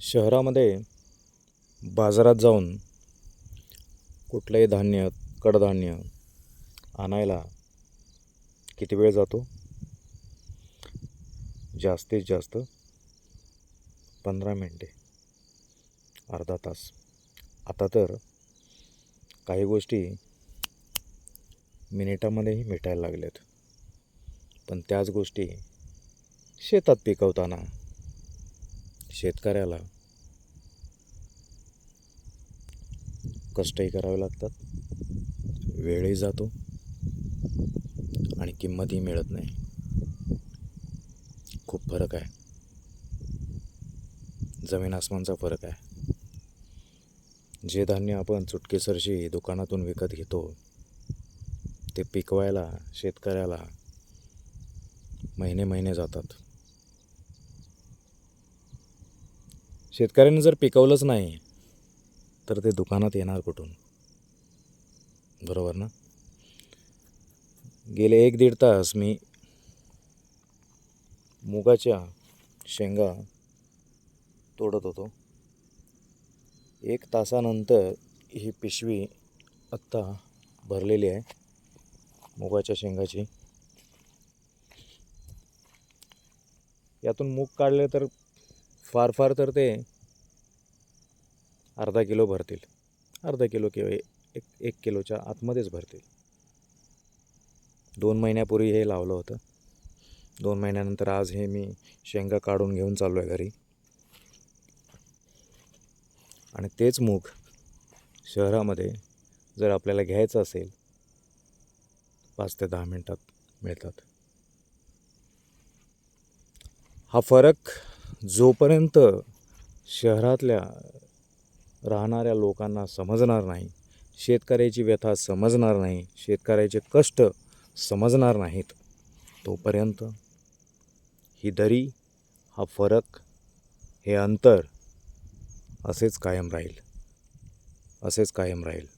शहरामध्ये बाजारात जाऊन कुठलंही धान्य कडधान्य आणायला किती वेळ जातो? जास्तीत जास्त पंधरा मिनटे अर्धा तास. आता तर काही गोष्टी मिनिटामध्येही मिटायला लागल्यात. पण त्याच गोष्टी शेतात पिकवताना शेतकऱ्याला कष्टही करावे लागतात. वेळही जातो आणि किंमतही मिळत नाही. खूप फरक आहे. जमीन आसमानचा फरक आहे. जे धान्य आपण चुटकेसरशी दुकानातून विकत घेतो ते पिकवायला शेतकऱ्याला महिने महिने जातात. शेतकऱ्याने जर पिकवलंच नाही तर ते दुकानात येणार कुठून? बरोबर ना? गेले एक दीड तास मी मुगाच्या शेंगा तोडत होतो. एक तासानंतर ही पिशवी आत्ता भरलेली आहे मुगाच्या शेंगाची. यातून मूग काढले तर फार फार तर ते अर्धा किलो भरतील. अर्धा किलो किंवा एक एक किलोच्या आतमध्येच भरतील. दोन महिन्यापूर्वी हे लावलं होतं. दोन महिन्यानंतर आज हे मी शेंगा काढून घेऊन चाललो आहे घरी. आणि तेच मूग शहरामध्ये जर आपल्याला घ्यायचं असेल पाच ते दहा मिनटात मिळतात. हा फरक जोपर्यंत शहरातल्या राहणाऱ्या लोकांना समजणार नाही शेतकऱ्याची व्यथा समजणार नाही शेतकऱ्याचे कष्ट समजणार नाहीत तोपर्यंत ही दरी हा फरक हे अंतर असेच कायम राहील असेच कायम राहील.